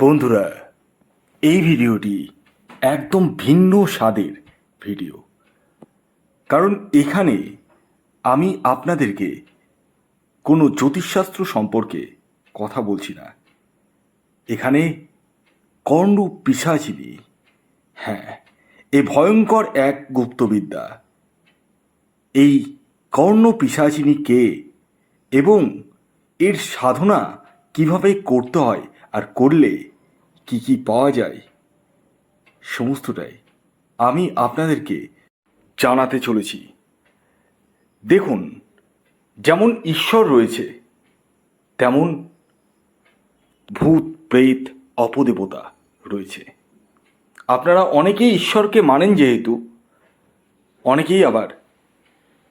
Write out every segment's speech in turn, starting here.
বন্ধুরা, এই ভিডিওটি একদম ভিন্ন স্বাদের ভিডিও। কারণ এখানে আমি আপনাদেরকে কোনো জ্যোতিষশাস্ত্র সম্পর্কে কথা বলছি না। এখানে কর্ণ পিসাচিনি হ্যাঁ এ ভয়ঙ্কর এক গুপ্তবিদ্যা। এই কর্ণ পিসাচিনি কে এবং এর সাধনা কীভাবে করতে হয় আর করলে কি কি পাওয়া যায়, সমস্তটাই আমি আপনাদেরকে জানাতে চলেছি। দেখুন, যেমন ঈশ্বর রয়েছে, তেমন ভূত, প্রেত, অপদেবতা রয়েছে। আপনারা অনেকেই ঈশ্বরকে মানেন যেহেতু, অনেকেই আবার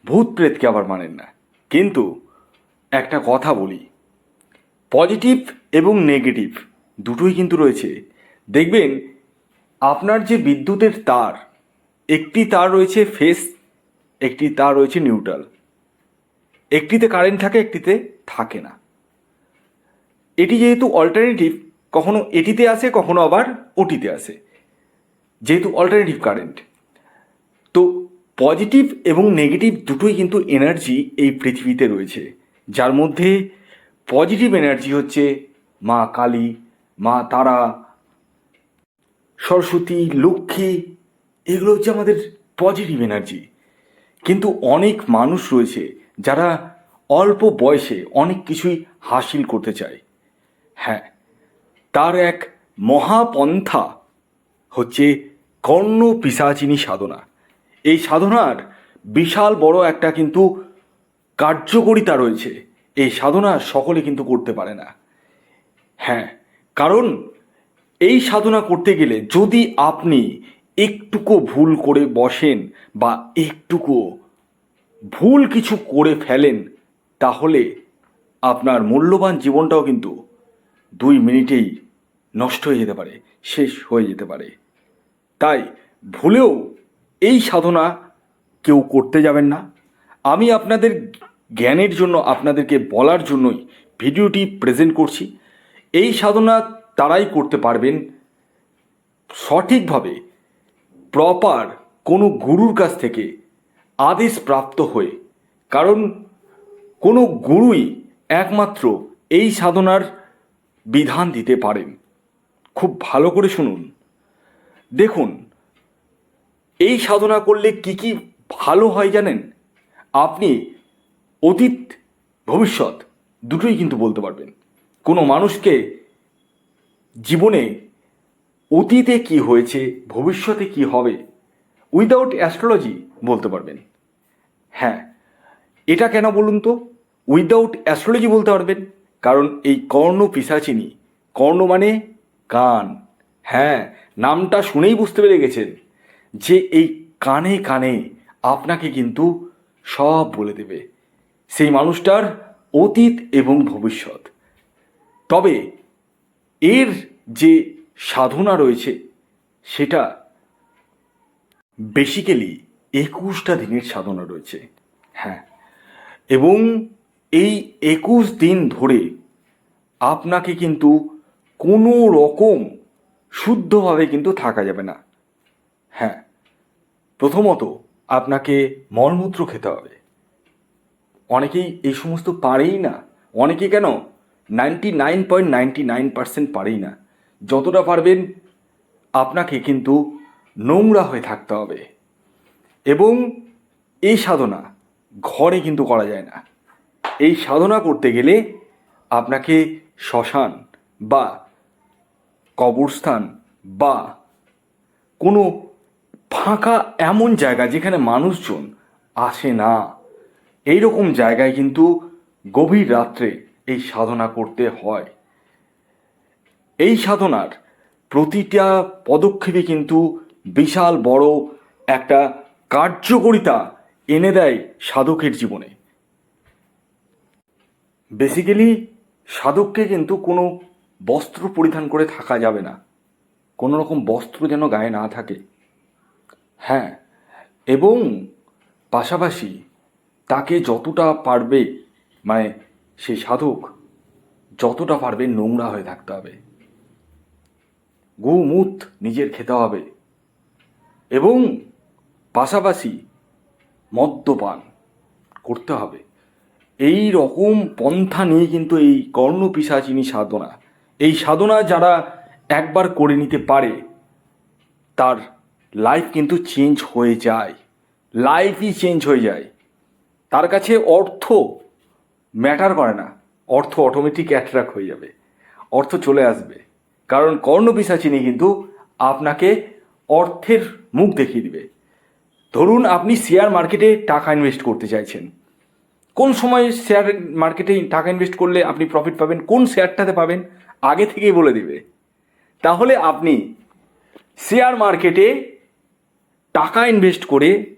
ভূত, প্রেতকে আবার মানেন না। কিন্তু একটা কথা বলি, পজিটিভ এবং নেগেটিভ দুটোই কিন্তু রয়েছে। দেখবেন, আপনার যে বিদ্যুতের তার, একটি তার রয়েছে ফেস, একটি তার রয়েছে নিউট্রাল। একটিতে কারেন্ট থাকে, একটিতে থাকে না। এটি যেহেতু অল্টারনেটিভ কখনো এটিতে আসে, কখনো আবার ওটিতে আসে। যেহেতু অল্টারনেটিভ কারেন্ট তো পজিটিভ এবং নেগেটিভ দুটোই কিন্তু এনার্জি এই পৃথিবীতে রয়েছে। যার মধ্যে পজিটিভ এনার্জি হচ্ছে মা কালী মা, তারা, সরস্বতী, লক্ষ্মী, এগুলো হচ্ছে আমাদের পজিটিভ এনার্জি কিন্তু অনেক মানুষ রয়েছে যারা অল্প বয়সে অনেক কিছুই হাসিল করতে চায়। হ্যাঁ তার এক মহাপন্থা হচ্ছে কর্ণ পিসাচিনী সাধনা। এই সাধনার বিশাল বড় একটা কিন্তু কার্যকরিতা রয়েছে। এই সাধনা সকলে কিন্তু করতে পারে না। হ্যাঁ কারণ এই সাধনা করতে গেলে যদি আপনি একটুকু ভুল করে বসেন বা একটুকু ভুল কিছু করে ফেলেন, তাহলে আপনার মূল্যবান জীবনটাও কিন্তু দুই মিনিটেই নষ্ট হয়ে যেতে পারে, শেষ হয়ে যেতে পারে। তাই ভুলেও এই সাধনা কেউ করতে যাবেন না। আমি আপনাদের জ্ঞানের জন্য, আপনাদেরকে বলার জন্যই ভিডিওটি প্রেজেন্ট করছি। এই সাধনা তারাই করতে পারবেন সঠিকভাবে প্রপার কোনো গুরুর কাছ থেকে আদেশ প্রাপ্ত হয়ে। কারণ কোনো গুরুই একমাত্র এই সাধনার বিধান দিতে পারেন। খুব ভালো করে শুনুন। দেখুন, এই সাধনা করলে কি কি ভালো হয় জানেন? আপনি অতীত, ভবিষ্যৎ দুটোই কিন্তু বলতে পারবেন। কোনো মানুষকে জীবনে অতীতে কি হয়েছে, ভবিষ্যতে কি হবে উইদাউট অ্যাস্ট্রোলজি বলতে পারবেন। হ্যাঁ এটা কেন বলুন তো? উইদাউট অ্যাস্ট্রোলজি বলতে পারবেন, কারণ এই কর্ণ পিসাচিনি, কর্ণ মানে কান। হ্যাঁ নামটা শুনেই বুঝতে পেরে গেছেন যে এই কানে কানে আপনাকে কিন্তু সব বলে দেবে। সেই মানুষটার অতীত এবং ভবিষ্যৎ। তবে এর যে সাধনা রয়েছে, সেটা বেসিক্যালি একুশটা দিনের সাধনা রয়েছে। হ্যাঁ। এবং এই একুশ দিন ধরে আপনাকে কিন্তু কোনো রকম শুদ্ধভাবে কিন্তু থাকা যাবে না। হ্যাঁ। প্রথমত আপনাকে মলমূত্র খেতে হবে। অনেকেই এই সমস্ত পারেই না। অনেকে কেন? Ninety nine point ninety nine percent পারেই না। যতটা পারবেন, আপনাকে কিন্তু নোংরা হয়ে থাকতে হবে। এবং এই সাধনা ঘরে কিন্তু করা যায় না। এই সাধনা করতে গেলে আপনাকে শ্মশান বা কবরস্থান বা কোনো ফাঁকা এমন জায়গা যেখানে মানুষজন আসে না। এই রকম জায়গায় কিন্তু গভীর রাত্রে এই সাধনা করতে হয়। এই সাধনার প্রতিটা পদক্ষেপে কিন্তু বিশাল বড় একটা কার্যকরিতা এনে দেয় সাধকের জীবনে। বেসিক্যালি সাধককে কিন্তু কোনো বস্ত্র পরিধান করে থাকা যাবে না। কোনো রকম বস্ত্র যেন গায়ে না থাকে। হ্যাঁ এবং পাশাপাশি তাকে যতটা পারবে মানে সেই সাধক, যতটা পারবে নোংরা হয়ে থাকতে হবে। গোমূত নিজের খেতে হবে এবং পাশাপাশি মদ্যপান করতে হবে। এই রকম পন্থা নিয়ে কিন্তু এই কর্ণ পিসাচিনী সাধনা। এই সাধনা যারা একবার করে নিতে পারে, তার লাইফ কিন্তু চেঞ্জ হয়ে যায়। লাইফই চেঞ্জ হয়ে যায়। তার কাছে অর্থ ম্যাটার করে না। অর্থ অটোমেটিক অ্যাট্রাক্ট হয়ে যাবে। অর্থ চলে আসবে। কারণ কর্ণপিসাচিনী কিন্তু আপনাকে অর্থের মুখ দেখিয়ে দিবে। ধরুন আপনি শেয়ার মার্কেটে টাকা ইনভেস্ট করতে চাইছেন। কোন সময় শেয়ার মার্কেটে টাকা ইনভেস্ট করলে আপনি প্রফিট পাবেন? কোন শেয়ারটাতে পাবেন? আগে থেকেই বলে দিবে। তাহলে আপনি শেয়ার মার্কেটে টাকা ইনভেস্ট করে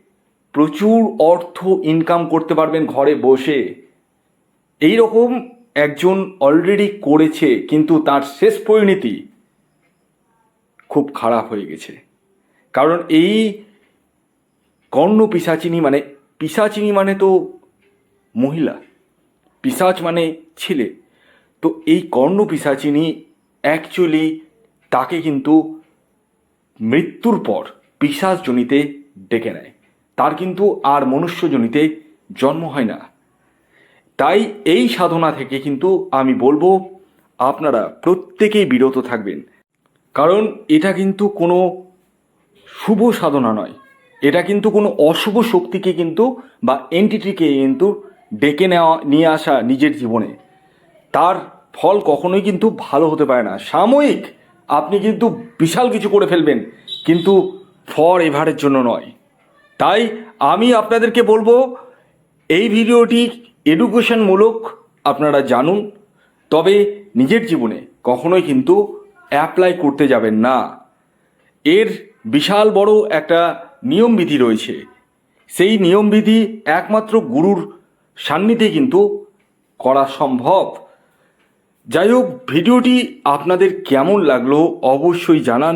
প্রচুর অর্থ ইনকাম করতে পারবেন ঘরে বসে। এই রকম একজন অলরেডি করেছে, কিন্তু তার শেষ পরিণতি খুব খারাপ হয়ে গেছে। কারণ এই কর্ণ পিসাচিনী মানে পিসাচিনী মানে তো মহিলা, পিসাচ মানে ছেলে। তো এই কর্ণ পিসাচিনী অ্যাকচুয়ালি তাকে কিন্তু মৃত্যুর পর পিসাচজনিতে ডেকে নেয়। তার কিন্তু আর মনুষ্যজনিতে জন্ম হয় না। তাই এই সাধনা থেকে কিন্তু আমি বলব, আপনারা প্রত্যেকেই বিরত থাকবেন। কারণ এটা কিন্তু কোনো শুভ সাধনা নয়। এটা কিন্তু কোনো অশুভ শক্তিকে কিন্তু বা এন্টিটিকে কিন্তু ডেকে নেওয়া, নিয়ে আসা নিজের জীবনে। তার ফল কখনোই কিন্তু ভালো হতে পারে না। সাময়িক আপনি কিন্তু বিশাল কিছু করে ফেলবেন, কিন্তু ফর এভারের জন্য নয়। তাই আমি আপনাদেরকে বলব, এই ভিডিওটি এডুকেশনমূলক আপনারা জানুন, তবে নিজের জীবনে কখনোই কিন্তু অ্যাপ্লাই করতে যাবেন না। এর বিশাল বড় একটা নিয়মবিধি রয়েছে। সেই নিয়মবিধি একমাত্র গুরুর সান্নিধ্যে কিন্তু করা সম্ভব। যাই হোক, ভিডিওটি আপনাদের কেমন লাগল অবশ্যই জানান।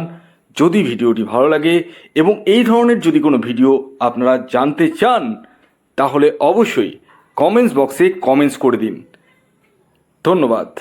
যদি ভিডিওটি ভালো লাগে এবং এই ধরনের যদি কোনো ভিডিও আপনারা জানতে চান, তাহলে অবশ্যই কমেন্টস বক্সে কমেন্টস করে দিন। ধন্যবাদ।